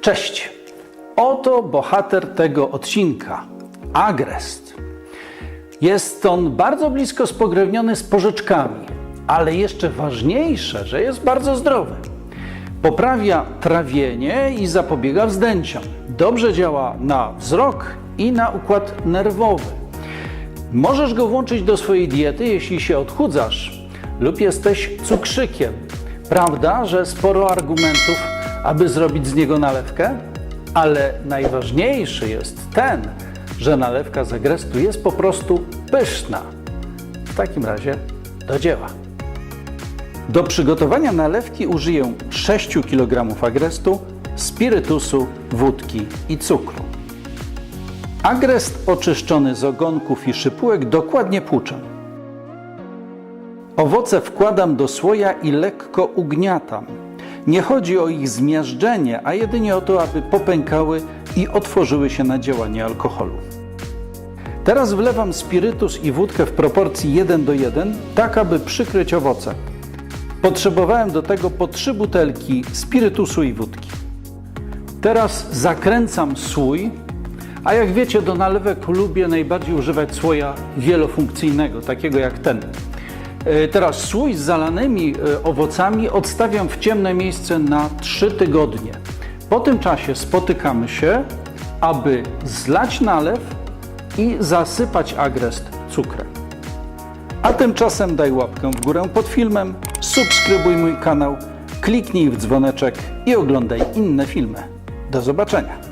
Cześć! Oto bohater tego odcinka Agrest. Jest on bardzo blisko spokrewniony z porzeczkami, ale jeszcze ważniejsze, że jest bardzo zdrowy. Poprawia trawienie i zapobiega wzdęciom. Dobrze działa na wzrok i na układ nerwowy. Możesz go włączyć do swojej diety, jeśli się odchudzasz lub jesteś cukrzykiem. Prawda, że sporo argumentów, aby zrobić z niego nalewkę? Ale najważniejszy jest ten, że nalewka z agrestu jest po prostu pyszna. W takim razie do dzieła. Do przygotowania nalewki użyję 6 kg agrestu, spirytusu, wódki i cukru. Agrest oczyszczony z ogonków i szypułek dokładnie płuczę. Owoce wkładam do słoja i lekko ugniatam. Nie chodzi o ich zmiażdżenie, a jedynie o to, aby popękały i otworzyły się na działanie alkoholu. Teraz wlewam spirytus i wódkę w proporcji 1 do 1, tak aby przykryć owoce. Potrzebowałem do tego po 3 butelki spirytusu i wódki. Teraz zakręcam słój, a jak wiecie, do nalewek lubię najbardziej używać słoja wielofunkcyjnego, takiego jak ten. E, Teraz słój z zalanymi e, owocami odstawiam w ciemne miejsce na 3 tygodnie. Po tym czasie spotykamy się, aby zlać nalew i zasypać agrest cukrem. A tymczasem daj łapkę w górę pod filmem, subskrybuj mój kanał, kliknij w dzwoneczek i oglądaj inne filmy. Do zobaczenia.